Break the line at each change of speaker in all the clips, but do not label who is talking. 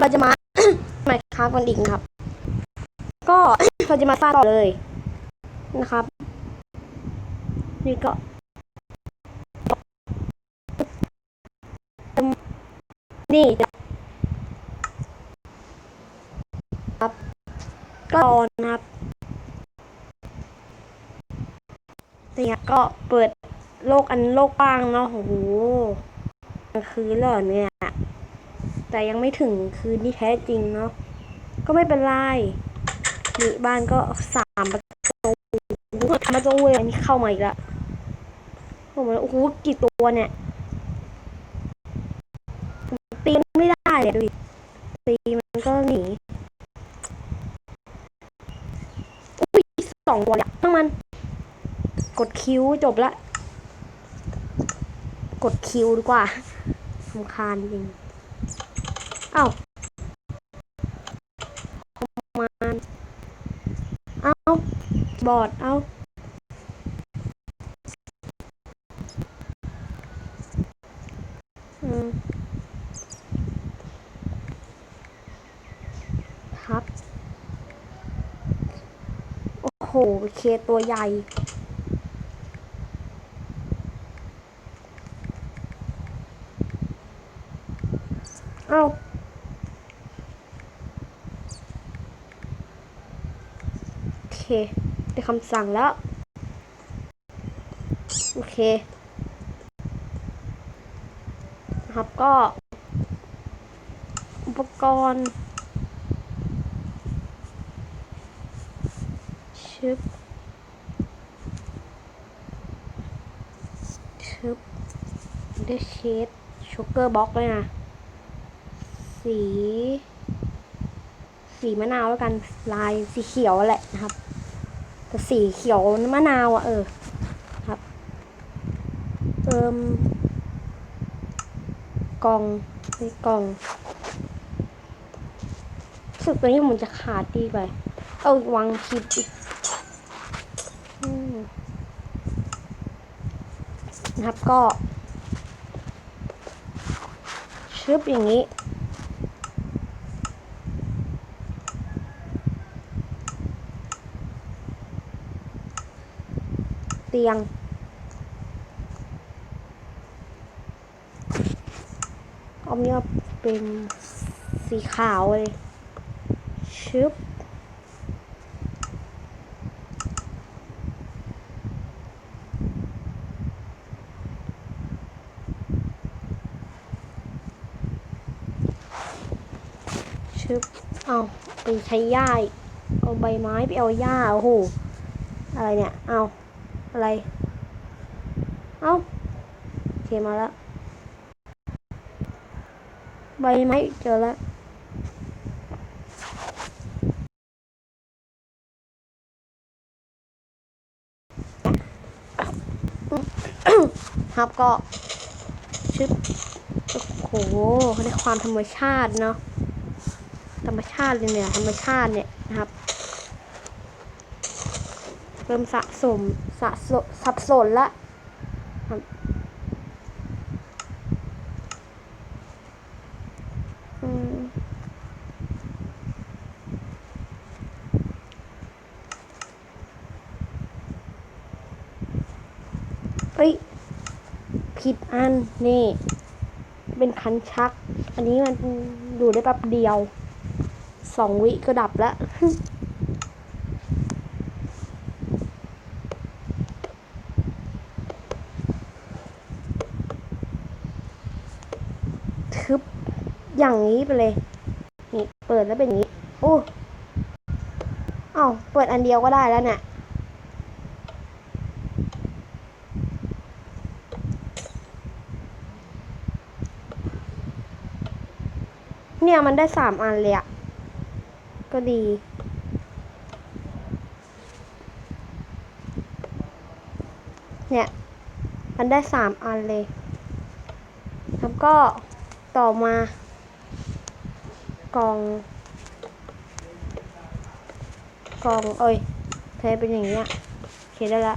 เราจะมาใหม่ค้ากันอีกครับ ก็เราจะมาสร้างต่อเลยนะครับ นี่ก็นี่ครับก็ตอนนะครับเนี่ยก็เปิดโลกอันโลกกว้างเนาะโอ้โหคืนเหรอเนี่ย แต่ยังไม่ถึงคืนที่แท้จริงเนาะก็ไม่เป็นไรนี่บ้านก็สามประตูทำประตูเว้ยอันนี้เข้ามาอีกล้วโอ้โหโอ้โหกี่ตัวเนี่ยตีมันไม่ได้เลยดูดิตีมันก็หนีอุ้ยสองตัวเลยทั้งมัน กดคิวจบละ กดคิวดีกว่าสำคาญจริง อ้ามาเอ้าบอดเอ้าครับ โอ้โห เคตัวใหญ่ เอ้า โอ เคได้คำสั่งแล้ว โอเคนะครับก็ อุปกรณ์ชึบชึบได้เชดช็อกเกอร์บ็อกเลยนะ สี สีมะนาวแล้วกันลายสีเขียวแหละนะครับ แต่สีเขียวมะนาวอะเออครับเอิมกล่องในกล่องสึกตัวนี้มันจะขาดดีไป เอาวางผิดอีกนะครับก็ชึบอย่างนี้ ตียงเอาเนี่ยเป็นสีขาวเลยชึบชึบเอาไปใช้หญ้ากเอาใบไม้ไปเอาหญ้าโอ้โหอะไรเนี่ย เอา อะไร เอาโอเคมาแล้ว ใบไม้เจอแล้วครับก็ชึบโอ้โหในความธรรมชาติเนาะธรรมชาติเลยเนี่ย ธรรมชาติเนี่ยนะครับ เริ่มสะสมสะสมสับสนละครับอืมเอ้ย ผิดอัน นี่ เป็นคันชัก อันนี้มันอยู่ได้แป๊บเดียว สองวิก็ดับแล้ว ทึบ อย่างนี้ไปเลย นี่เปิดแล้วเป็นอย่างนี้ โอ้เอ้าเปิดอันเดียวก็ได้แล้วเนี่ยเนี่ยมันได้สามอันเลยอะก็ดี เนี่ย มันได้สามอันเลย แล้วก็ต่อมา กอง กอง เอ้ยเทเป็นอย่างเงี้ยโอเคได้ละ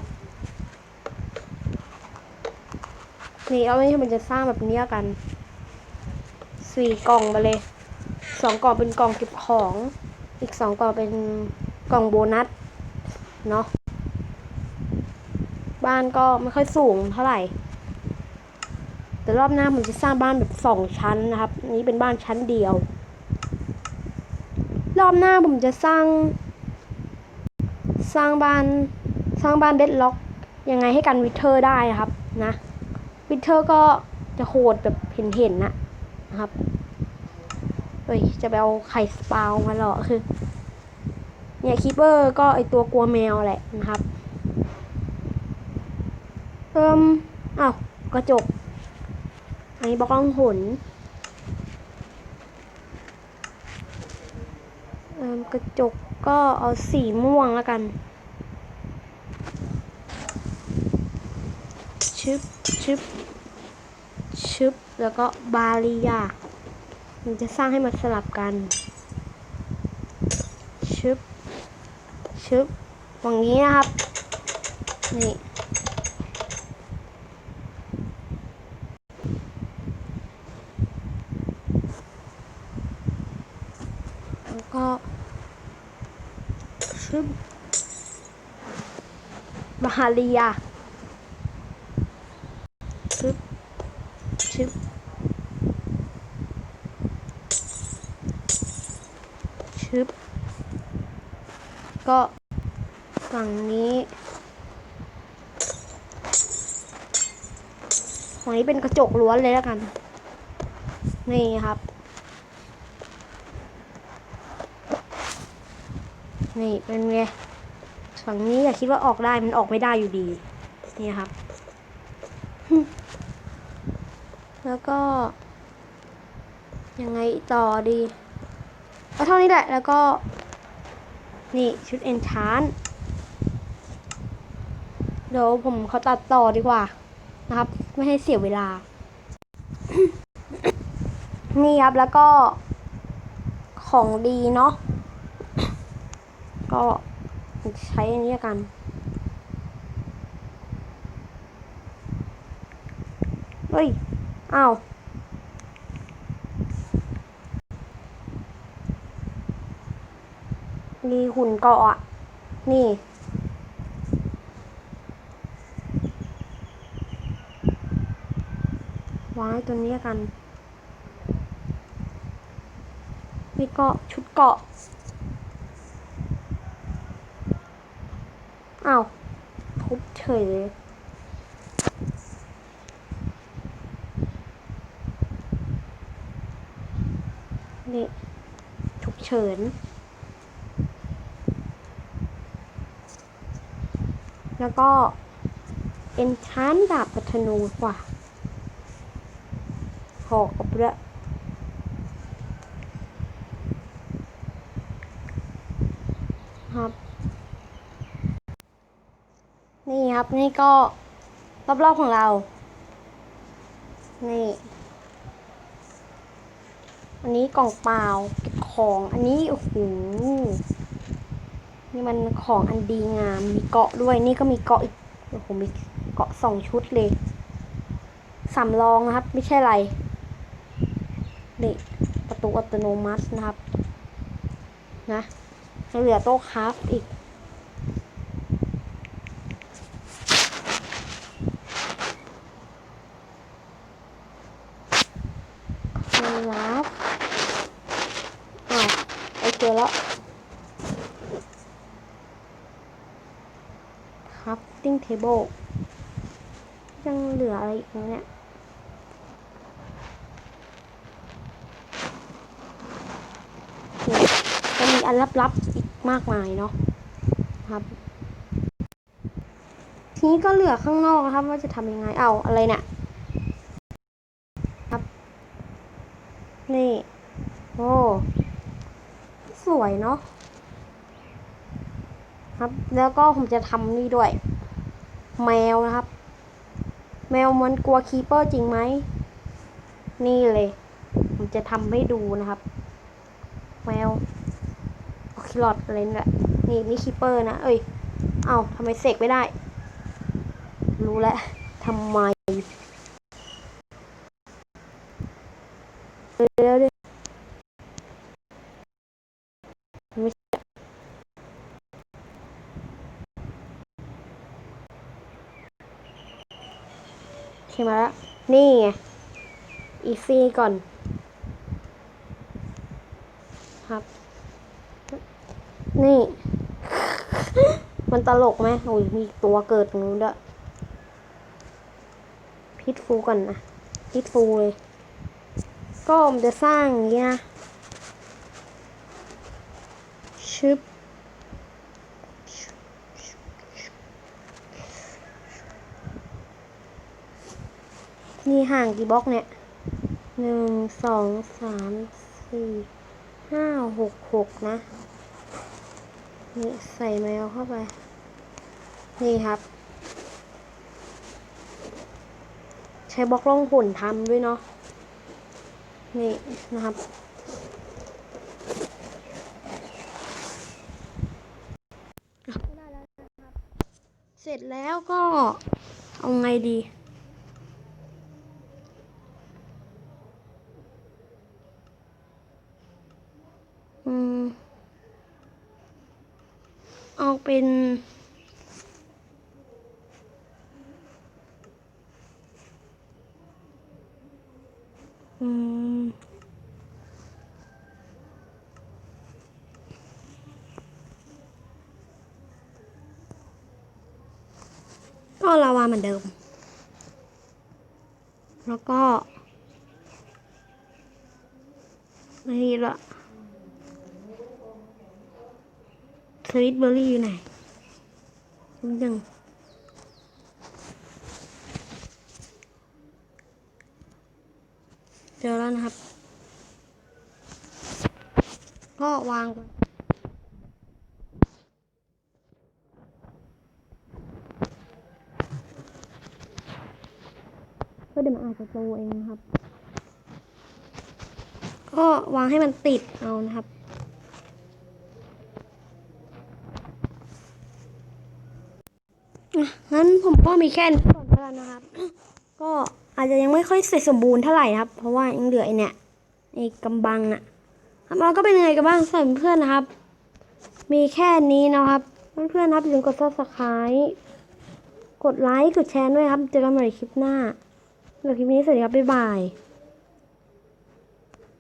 นี่เอาไม่ใช่มันจะสร้างแบบเนี้ยกัน สี่กล่องไปเลย สองกล่องเป็นกล่องเก็บของ อีกสองกล่องเป็นกล่องโบนัส เนาะ บ้านก็ไม่ค่อยสูงเท่าไหร่ แต่รอบหน้าผมจะสร้างบ้านแบบสองชั้นนะครับนนี้เป็นบ้านชั้นเดียว รอบหน้าผมจะสร้าง สร้างบ้านสร้างบ้านเดดล็อก ยังไงให้กันวิเทอร์ได้นะครับนะวิเทอร์ก็จะโหดแบบเห็นๆนะนะครับเฮ้ยจะไปเอาไข่สปาวมาหรอคือ เนี่ยคีเปอร์ก็ไอตัวกลัวแมวแหละนะครับเอิมอ้าวกระจกอันนี้บล็อกล่องหนเอิม กระจกก็เอาสีม่วงแล้วกันชึบชึบชึบแล้วก็บาลียามันจะสร้างให้มันสลับกันชึบชึบอย่างนี้นะครับ นี่แล้วก็ ชึบบาลียาชึบชึบชึบก็ฝั่งนี้ฝั่งนี้เป็นกระจกล้วนเลยแล้วกัน นี่ครับ นี่เป็นไงฝั่งนี้อย่าคิดว่าออกได้มันออกไม่ได้อยู่ดี นี่ครับ แล้วก็ ยังไงต่อดีก็เท่านี้แหละ แล้วก็ นี่ชุดเอนชานเดี๋ยวผมเขาตัดต่อดีกว่า นะครับ ไม่ให้เสียเวลา นี่ครับแล้วก็ของดีเนาะ ก็ใช้อันนี้กัน เฮ้ย อ้าวมีหุ่นเกาะอะ นี่ วางตัวนี้กัน มีเกาะชุดเกาะ อ้าวทุบเฉยเลยนี่ฉุกเฉิน แล้วก็เอนชานดาบปัทนูกว่าหอกกับเรือครับ นี่ครับ นี่ก็รอบๆของเรา นี่ อันนี้กล่องเปล่าเก็บของ อันนี้โอ้โหนี่มันของอันดีงาม มีเกาะด้วย นี่ก็มีเกาะอีก โอ้โห มีเกาะสองชุดเลยสำรองนะครับ ไม่ใช่อะไรนี่ประตูอัตโนมัตินะครับ นะเหลือโต๊ะคราฟอีก ครับอ้าวไปเจอแล้ว ครับติ้งเทเบิลยังเหลืออะไรอีกเนี่ยจะมีอันลับๆอีกมากมายเนาะครับ ทีนี้ก็เหลือข้างนอกนะครับ ว่าจะทำยังไงเอาอะไรเนี่ยครับ นี่ โอ้ สวยเนาะ ครับ แล้วก็ผมจะทำนี่ด้วย แมวนะครับ แมวมันกลัวคีเปอร์จริงไหม นี่เลย ผมจะทำให้ดูนะครับ แมวโอคิลอดอะไรนี่แหละนี่นี่คีเปอร์นะ เอ้ย เอ้าทำไมเสกไม่ได้ รู้แล้วทำไมเร็วดิ มาแล้วนี่ไง อีซี่ก่อน ครับ นี่ มันตลกไหมโอ้ยมีตัวเกิดตรงนู้นด้วยพิทฟูก่อนนะพิทฟูเลย ก็มันจะสร้างอย่างนี้นะชึบ มีห่างกี่บล็อกเนี่ยหนึ่งสองสามสี่ห้าหกหกนะ นี่ใส่แมวเข้าไป นี่ครับ ใช้บล็อกล่องหุ่นทำด้วยเนาะนี่นะครับเสร็จแล้วก็เอาไงดี เป็นอืมก็ลาวาเหมือนเดิม แล้วก็นี่ละ สวิตเบอร์รี่อยู่ไหนยังเจอแล้วนะครับ ก็วางก่อนก็เดี๋ยวมันอาจจะโตเองนะครับ ก็วางให้มันติดเอานะครับ อะ งั้นผมก็มีแค่นี้ก่อนแล้วนนะครับ ก็อาจจะยังไม่ค่อยเสร็จสมบูรณ์เท่าไหร่นะครับ เพราะว่ายังเหลือไอเนี่ยไอ้กำบังอะครับเราก็เป็นยังไงกันบ้างสำหรับเพื่อนนะครับ มีแค่นี้นะครับ เพื่อนๆนะครับอย่าลืมกด subscribe กดไลค์ กดแชร์ด้วยครับ เจอกันใหม่คลิปหน้าสำหรับคลิปนี้สวัสดีครับ บ๊ายบาย